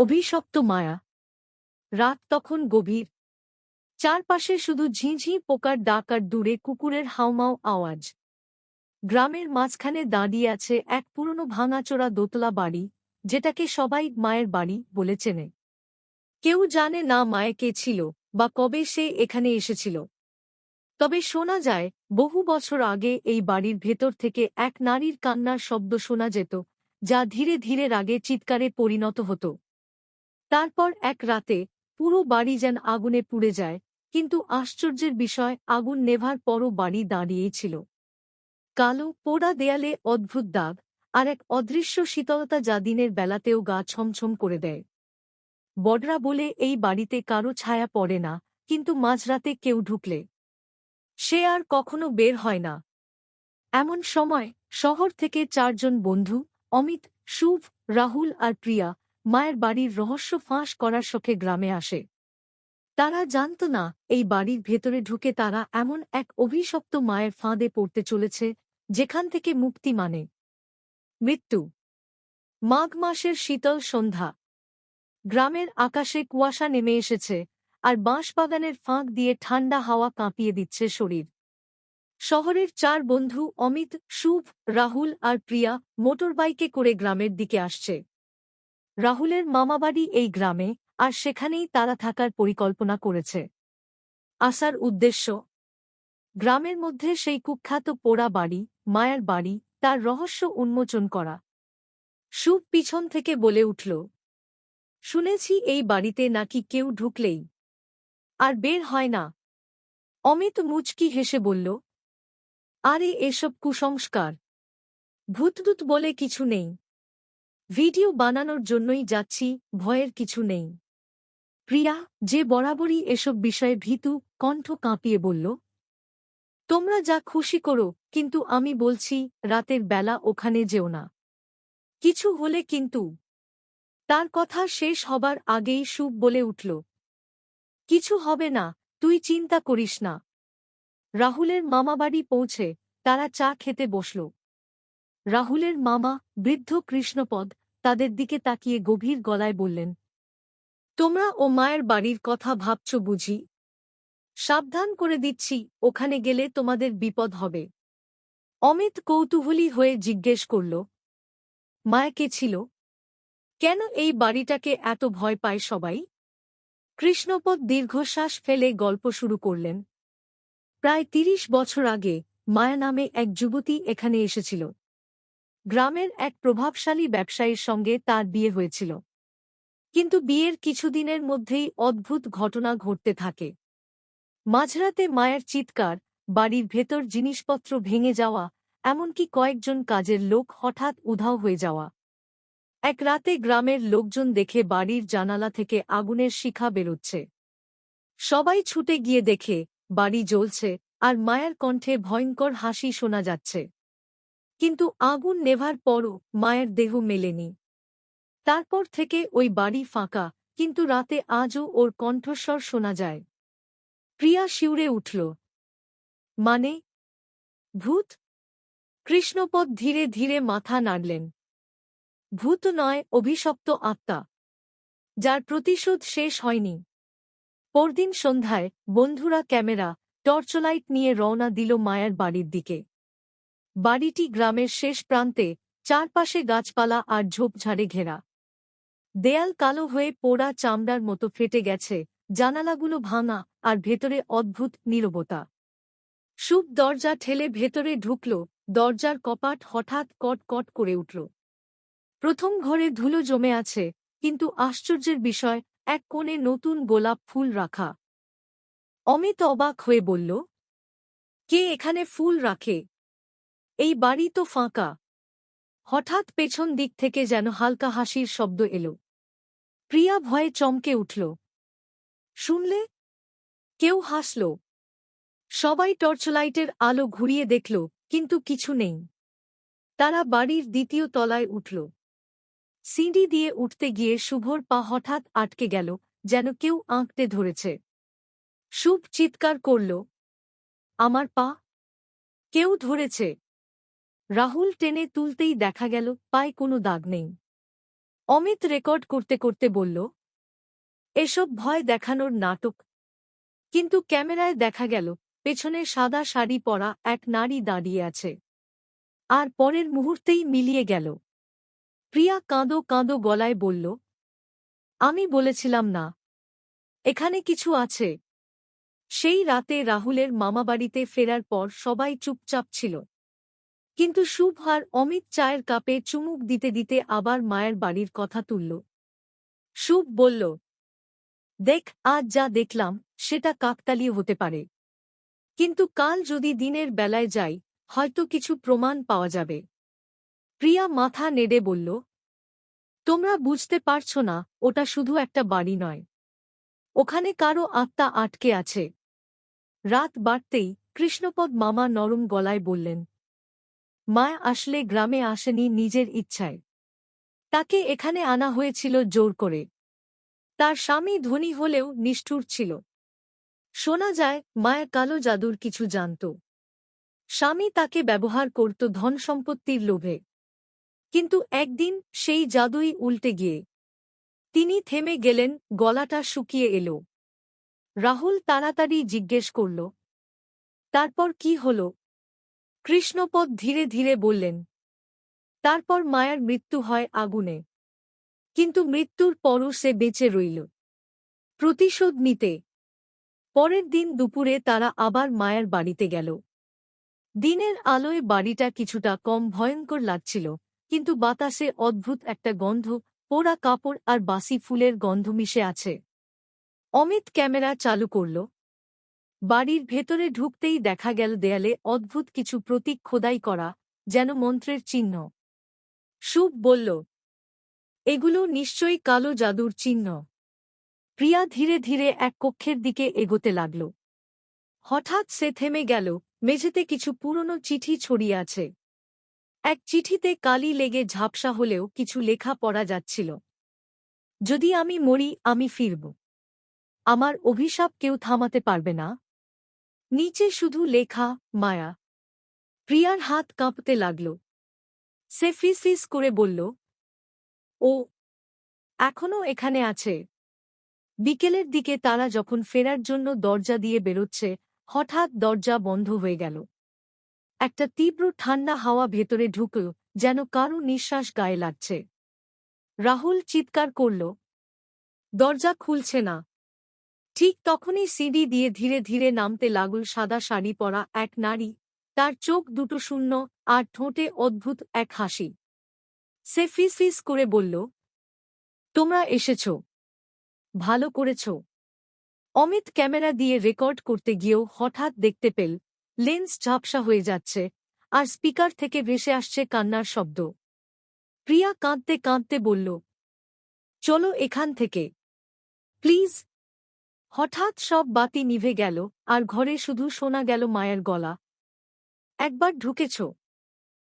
অভিশপ্ত মায়া। রাত তখন গভীর। চারপাশে শুধু ঝিঁঝি, পোকার ডাক আর দূরে কুকুরের হাওমাও আওয়াজ। গ্রামের মাঝখানে দাঁড়িয়ে আছে এক পুরনো ভাঙাচোরা দোতলা বাড়ি, যেটাকে সবাই মায়ের বাড়ি বলে চেনে। কেউ জানে না মায়ে কে ছিল বা কবে সে এখানে এসেছিল। তবে শোনা যায়, বহু বছর আগে এই বাড়ির ভেতর থেকে এক নারীর কান্নার শব্দ শোনা যেত, যা ধীরে ধীরে রাগে চিৎকারে পরিণত হতো। তারপর এক রাতে পুরো বাড়ি যেন আগুনে পুড়ে যায়, কিন্তু আশ্চর্যের বিষয়, আগুন নেভার পরও বাড়ি দাঁড়িয়েই ছিল। কালো, পোড়া দেয়ালে অদ্ভুত দাগ, আর এক অদৃশ্য শীতলতা যা দিনের বেলাতেও গা ছমছম করে দেয়। বডরা বলে, এই বাড়িতে কারও ছায়া পড়ে না, কিন্তু মাঝরাতে কেউ ঢুকলে। সে আর কখনো বের হয় না। এমন সময়, শহর থেকে চারজন বন্ধু, অমিত, শুভ, রাহুল আর প্রিয়া মায়ের বাড়ির রহস্য ফাঁস করার শোকে গ্রামে আসে। তারা জানত না, এই বাড়ির ভেতরে ঢুকে তারা এমন এক অভিশপ্ত মায়ের ফাঁদে পড়তে চলেছে, যেখান থেকে মুক্তি মানে। মৃত্যু। মাঘ মাসের শীতল সন্ধ্যা। গ্রামের আকাশে কুয়াশা নেমে এসেছে, আর বাঁশবাগানের ফাঁক দিয়ে ঠান্ডা হাওয়া কাঁপিয়ে দিচ্ছে শরীর। শহরের চার বন্ধু অমিত, শুভ, রাহুল আর প্রিয়া মোটরবাইকে করে গ্রামের দিকে আসছে। রাহুলের মামাবাড়ি এই গ্রামে, আর সেখানেই তারা থাকার পরিকল্পনা করেছে। আসার উদ্দেশ্য? গ্রামের মধ্যে সেই কুখ্যাত পোড়া বাড়ি, মায়ার বাড়ি, তার রহস্য উন্মোচন করা। শুভ পিছন থেকে বলে উঠল, শুনেছি এই বাড়িতে নাকি কেউ ঢুকলেই আর বের হয় না। অমিত মুচকি হেসে বলল, আরে এসব কুসংস্কার। ভূতদূত বলে কিছু নেই। ভিডিও বানানোর জন্যই যাচ্ছি, ভয়ের কিছু নেই। প্রিয়া, যে বরাবরই এসব বিষয়ে ভীতু কণ্ঠ কাঁপিয়ে বলল, তোমরা যা খুশি করো, কিন্তু আমি বলছি, রাতের বেলা ওখানে যেও না। কিছু হলে কিন্তু। তার কথা শেষ হবার আগেই সুপ বলে উঠল, কিছু হবে না, তুই চিন্তা করিস না। রাহুলের মামাবাড়ি পৌঁছে, তারা চা খেতে বসল। রাহুলের মামা বৃদ্ধ কৃষ্ণপদ তাদের দিকে তাকিয়ে গভীর গলায় বললেন, তোমরা ও মায়ের বাড়ির কথা ভাবছ বুঝি। সাবধান করে দিচ্ছি, ওখানে গেলে তোমাদের বিপদ হবে। অমিত কৌতূহলী হয়ে জিজ্ঞেস করল মায়া কে ছিল? কেন এই বাড়িটাকে এত ভয় পায় সবাই? কৃষ্ণপদ দীর্ঘশ্বাস ফেলে গল্প শুরু করলেন, প্রায় তিরিশ বছর আগে মায়া নামে এক যুবতী এখানে এসেছিল। গ্রামের এক প্রভাবশালী ব্যবসায়ীর সঙ্গে তার বিয়ে হয়েছিল। কিন্তু বিয়ের কিছুদিনের মধ্যেই অদ্ভুত ঘটনা ঘটতে থাকে। মাঝরাতে মায়ের চিৎকার, বাড়ির ভেতর জিনিসপত্র ভেঙে যাওয়া, এমনকি কয়েকজন কাজের লোক হঠাৎ উধাও হয়ে যাওয়া। এক রাতে গ্রামের লোকজন দেখে বাড়ির জানালা থেকে আগুনের শিখা বেরোচ্ছে। সবাই ছুটে গিয়ে দেখে, বাড়ি জ্বলছে, আর মায়ের কণ্ঠে ভয়ঙ্কর হাসি শোনা যাচ্ছে। কিন্তু আগুন নেভার পরও মায়ের দেহ মেলেনি। তারপর থেকে ওই বাড়ি ফাঁকা, কিন্তু রাতে আজও ওর কণ্ঠস্বর শোনা যায়। প্রিয়া শিউরে উঠল। মানে? ভূত? কৃষ্ণপদ ধীরে ধীরে মাথা নাড়লেন। ভূত নয়, অভিশপ্ত আত্মা। যার প্রতিশোধ শেষ হয়নি। পরদিন সন্ধ্যায় বন্ধুরা ক্যামেরা, টর্চলাইট নিয়ে রওনা দিল মায়ের বাড়ির দিকে। বাড়িটি গ্রামের শেষ প্রান্তে চারপাশে গাছপালা আর ঝোপঝাড়ে ঘেরা। দেয়াল কালো হয়ে পোড়া চামড়ার মতো ফেটে গেছে, জানালাগুলো ভাঙা আর ভেতরে অদ্ভুত নীরবতা। সুপ দরজা ঠেলে ভেতরে ঢুকল, দরজার কপাট হঠাৎ কট কট করে উঠল। প্রথম ঘরে ধুলো জমে আছে, কিন্তু আশ্চর্যের বিষয়, এক কোণে নতুন গোলাপ ফুল রাখা। অমিত অবাক হয়ে বলল, কে এখানে ফুল রাখে? এই বাড়ি তো ফাঁকা। হঠাৎ পেছন দিক থেকে যেন হালকা হাসির শব্দ এল। প্রিয়া ভয়ে চমকে উঠল। শুনলে? কেউ হাসল। সবাই টর্চলাইটের আলো ঘুরিয়ে দেখল, কিন্তু কিছু নেই। তারা বাড়ির দ্বিতীয় তলায় উঠল। সিঁড়ি দিয়ে উঠতে গিয়ে শুভর পা হঠাৎ আটকে গেল, যেন কেউ আঁকতে ধরেছে। শুভ চিৎকার করল, আমার পা? কেউ ধরেছে। রাহুল টেনে তুলতেই দেখা গেল, পায়ে কোনো দাগ নেই। অমিত রেকর্ড করতে করতে বলল, এসব ভয় দেখানোর নাটক। কিন্তু ক্যামেরায় দেখা গেল, পেছনে সাদা শাড়ি পরা এক নারী দাঁড়িয়ে আছে। আর পরের মুহূর্তেই মিলিয়ে গেল। প্রিয়া কাঁদো কাঁদো গলায় বলল, আমি বলেছিলাম না। এখানে কিছু আছে। সেই রাতে রাহুলের মামাবাড়িতে ফেরার পর সবাই চুপচাপ ছিল। কিন্তু শুভ আর অমিত চায়ের কাপে চুমুক দিতে দিতে আবার মায়ের বাড়ির কথা তুলল। শুভ বলল, দেখ, আজ যা দেখলাম, সেটা কাকতালীয় হতে পারে। কিন্তু কাল যদি দিনের বেলায় যাই, হয়তো কিছু প্রমাণ পাওয়া যাবে। প্রিয়া মাথা নেড়ে বলল, তোমরা বুঝতে পারছ না, ওটা শুধু একটা বাড়ি নয়। ওখানে কারও আত্মা আটকে আছে। রাত বাড়তেই কৃষ্ণপদ মামা নরম গলায় বললেন মায়া আসলে গ্রামে আসেনি নিজের ইচ্ছায়। তাকে এখানে আনা হয়েছিল জোর করে। তার স্বামী ধনী হলেও নিষ্ঠুর ছিল। শোনা যায় মায়া কালো জাদুর কিছু জানত। স্বামী তাকে ব্যবহার করত ধন সম্পত্তির লোভে। কিন্তু একদিন সেই জাদুই উল্টে গিয়ে। তিনি থেমে গেলেন, গলাটা শুকিয়ে এল। রাহুল তাড়াতাড়ি জিজ্ঞেস করল, তারপর কি হল? কৃষ্ণপদ ধীরে ধীরে বললেন, তারপর মায়ার মৃত্যু হয় আগুনে। কিন্তু মৃত্যুর পরও সে বেঁচে রইল। প্রতিশোধ নিতে। পরের দিন দুপুরে তারা আবার মায়ের বাড়িতে গেল। দিনের আলোয় বাড়িটা কিছুটা কম ভয়ঙ্কর লাগছিল, কিন্তু বাতাসে অদ্ভুত একটা গন্ধ, পোড়া কাপড় আর বাসি ফুলের গন্ধ মিশে আছে। অমিত ক্যামেরা চালু করল। বাড়ির ভেতরে ঢুকতেই দেখা গেল দেয়ালে অদ্ভুত কিছু প্রতীক খোদাই করা, যেন মন্ত্রের চিহ্ন। শুভ বলল, এগুলো নিশ্চয়ই কালো জাদুর চিহ্ন। প্রিয়া ধীরে ধীরে এক কক্ষের দিকে এগোতে লাগল। হঠাৎ সে থেমে গেল, মেঝেতে কিছু পুরনো চিঠি ছড়িয়ে আছে। এক চিঠিতে কালি লেগে ঝাপসা হলেও কিছু লেখা পড়া যাচ্ছিল। যদি আমি মরি, আমি ফিরব। আমার অভিশাপ কেউ থামাতে পারবে না? নিচে শুধু লেখা, মায়া। প্রিয়ার হাত কাঁপতে লাগল। সে ফিস করে বলল, ও এখনও এখানে আছে। বিকেলের দিকে তারা যখন ফেরার জন্য দরজা দিয়ে বেরোচ্ছে, হঠাৎ দরজা বন্ধ হয়ে গেল। একটা তীব্র ঠান্ডা হাওয়া ভেতরে ঢুকল, যেন কারও নিঃশ্বাস গায়ে লাগছে। রাহুল চিৎকার করল, দরজা খুলছে না। ঠিক তখনই সিডি দিয়ে ধীরে ধীরে নামতে লাগল সাদা শাড়ি পরা এক নারী। তার চোখ দুটো শূন্য আর ঠোঁটে অদ্ভুত এক হাসি। সে ফিস ফিস করে বলল, তোমরা এসেছ। ভালো করেছ। অমিত ক্যামেরা দিয়ে রেকর্ড করতে গিয়েও হঠাৎ দেখতে পেল, লেন্স ঝাপসা হয়ে যাচ্ছে আর স্পিকার থেকে ভেসে আসছে কান্নার শব্দ। প্রিয়া কাঁদতে কাঁদতে বলল, চলো এখান থেকে। প্লিজ হঠাৎ সব বাতি নিভে গেল, আর ঘরে শুধু শোনা গেল মায়ের গলা। একবার ঢুকেছ।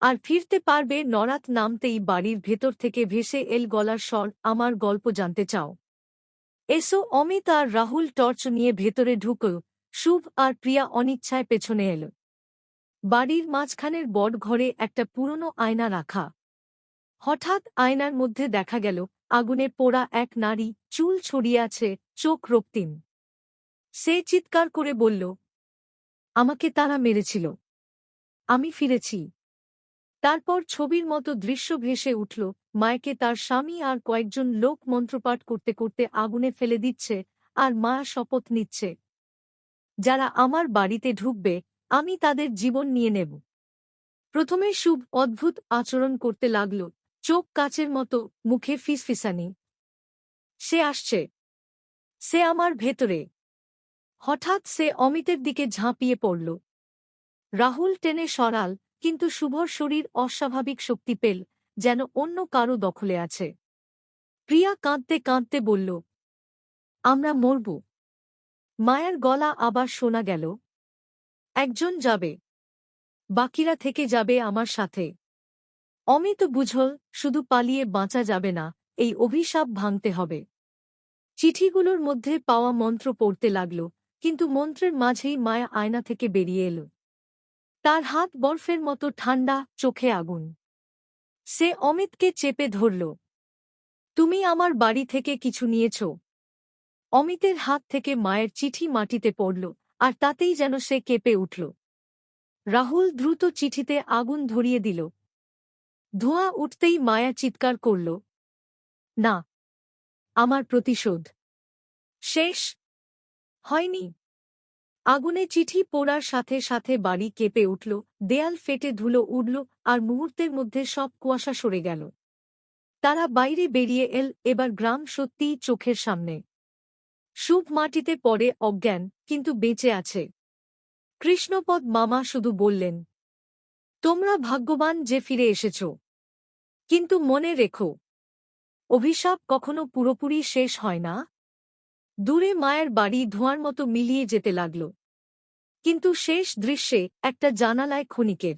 আর ফিরতে পারবে নরাত নামতেই বাড়ির ভেতর থেকে ভেসে এল গলার স্বর, আমার গল্প জানতে চাও। এসো, অমিত আর রাহুল টর্চ নিয়ে ভেতরে ঢুকল, শুভ আর প্রিয়া অনিচ্ছায় পেছনে এল। বাড়ির মাঝখানের বট ঘরে একটা পুরনো আয়না রাখা। হঠাৎ আয়নার মধ্যে দেখা গেল আগুনে পোড়া এক নারী চুল ছড়িয়ে আছে চোখ রক্তিম। সে চিৎকার করে বলল, আমাকে তারা মেরেছিল। আমি ফিরেছি। তারপর ছবির মতো দৃশ্য ভেসে উঠল, মায়কে তার স্বামী আর কয়েকজন লোক মন্ত্রপাঠ করতে করতে আগুনে ফেলে দিচ্ছে, আর মা শপথ নিচ্ছে। যারা আমার বাড়িতে ঢুকবে, আমি তাদের জীবন নিয়ে নেব। প্রথমে শুভ অদ্ভুত আচরণ করতে লাগল চোখ কাচের মতো, মুখে ফিসফিসানি। সে আসছে। সে আমার ভেতরে। হঠাৎ সে অমিতের দিকে ঝাঁপিয়ে পড়ল। রাহুল টেনে সরাল, কিন্তু শুভর শরীর অস্বাভাবিক শক্তি পেল, যেন অন্য কারও দখলে আছে। প্রিয়া কাঁদতে কাঁদতে বলল, আমরা মরব। মায়ের গলা আবার শোনা গেল। একজন যাবে। বাকিরা থেকে যাবে আমার সাথে। অমিত বুঝল, শুধু পালিয়ে বাঁচা যাবে না, এই অভিশাপ ভাঙতে হবে। চিঠিগুলোর মধ্যে পাওয়া মন্ত্র পড়তে লাগল, কিন্তু মন্ত্রের মাঝেই মায়া আয়না থেকে বেরিয়ে এল। তার হাত বরফের মতো ঠান্ডা, চোখে আগুন। সে অমিতকে চেপে ধরল, তুমি আমার বাড়ি থেকে কিছু নিয়েছ? অমিতের হাত থেকে মায়ের চিঠি মাটিতে পড়ল, আর তাতেই যেন সে কেঁপে উঠল। রাহুল দ্রুত চিঠিতে আগুন ধরিয়ে দিল ধোঁয়া উঠতেই মায়া চিৎকার করল, না, আমার প্রতিশোধ। শেষ। হয়নি। আগুনে চিঠি পোড়ার সাথে সাথে বাড়ি কেঁপে উঠল, দেয়াল ফেটে ধুলো উড়ল আর মুহূর্তের মধ্যে সব কুয়াশা সরে গেল। তারা বাইরে বেরিয়ে এল, এবার গ্রাম সত্যিই চোখের সামনে। শুভ মাটিতে পড়ে অজ্ঞান, কিন্তু বেঁচে আছে। কৃষ্ণপদ মামা শুধু বললেন, তোমরা ভাগ্যবান যে ফিরে এসেছ। কিন্তু মনে রেখো, অভিশাপ কখনো পুরোপুরি শেষ হয় না। দূরে মায়ের বাড়ি ধোঁয়ার মতো মিলিয়ে যেতে লাগল। কিন্তু শেষ দৃশ্যে একটা জানালায় ক্ষণিকের